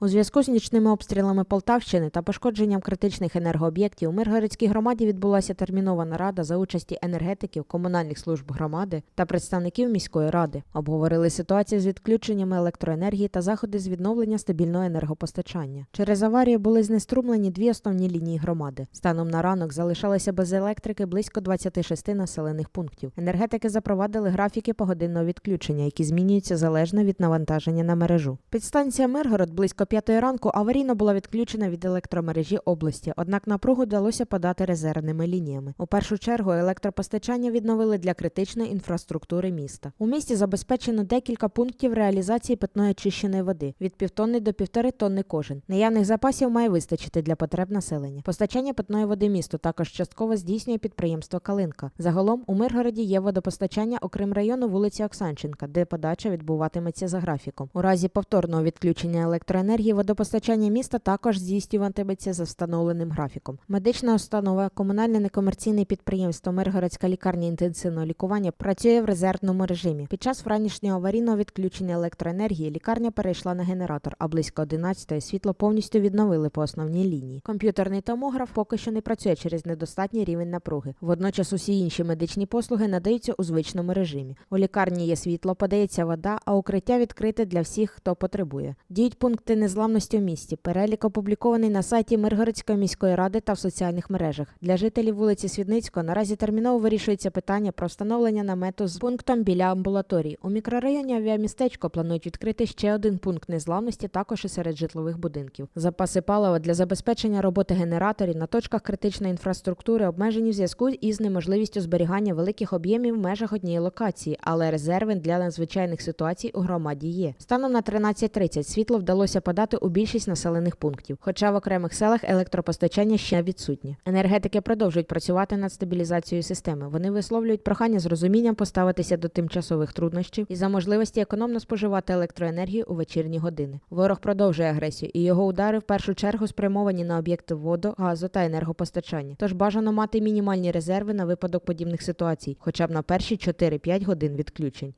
У зв'язку з нічними обстрілами Полтавщини та пошкодженням критичних енергооб'єктів у Миргородській громаді відбулася термінова нарада за участі енергетиків, комунальних служб громади та представників міської ради. Обговорили ситуацію з відключеннями електроенергії та заходи з відновлення стабільного енергопостачання. Через аварію були знеструмлені дві основні лінії громади. Станом на ранок залишалося без електрики близько 26 населених пунктів. Енергетики запровадили графіки погодинного відключення, які змінюються залежно від навантаження на мережу. Підстанція Миргород близько п'ятої ранку аварійно була відключена від електромережі області, однак напругу вдалося подати резервними лініями. У першу чергу електропостачання відновили для критичної інфраструктури міста. У місті забезпечено декілька пунктів реалізації питної очищеної води від півтонни до півтори тонни кожен. Наявних запасів має вистачити для потреб населення. Постачання питної води місту також частково здійснює підприємство Калинка. Загалом у Миргороді є водопостачання, окрім району вулиці Оксанченка, де подача відбуватиметься за графіком. У разі повторного відключення електроенергії водопостачання міста також здійснюватиметься за встановленим графіком. Медична установа, комунальне некомерційне підприємство Миргородська лікарня інтенсивного лікування працює в резервному режимі. Під час вранішнього аварійного відключення електроенергії лікарня перейшла на генератор, а близько 11-ї світло повністю відновили по основній лінії. Комп'ютерний томограф поки що не працює через недостатній рівень напруги. Водночас усі інші медичні послуги надаються у звичному режимі. У лікарні є світло, подається вода, а укриття відкрите для всіх, хто потребує. Діють пункти незламності в місті. Перелік опублікований на сайті Миргородської міської ради та в соціальних мережах. Для жителів вулиці Свідницького наразі терміново вирішується питання про встановлення намету з пунктом біля амбулаторії. У мікрорайоні авіамістечко планують відкрити ще один пункт незламності, також і серед житлових будинків. Запаси палива для забезпечення роботи генераторів на точках критичної інфраструктури обмежені в зв'язку із неможливістю зберігання великих об'ємів в межах однієї локації, але резерви для надзвичайних ситуацій у громаді є. Станом на 13.30 світло вдалося подати у більшість населених пунктів, хоча в окремих селах електропостачання ще відсутнє. Енергетики продовжують працювати над стабілізацією системи. Вони висловлюють прохання з розумінням поставитися до тимчасових труднощів і за можливості економно споживати електроенергію у вечірні години. Ворог продовжує агресію, і його удари в першу чергу спрямовані на об'єкти воду, газу та енергопостачання. Тож бажано мати мінімальні резерви на випадок подібних ситуацій, хоча б на перші 4-5 годин відключень.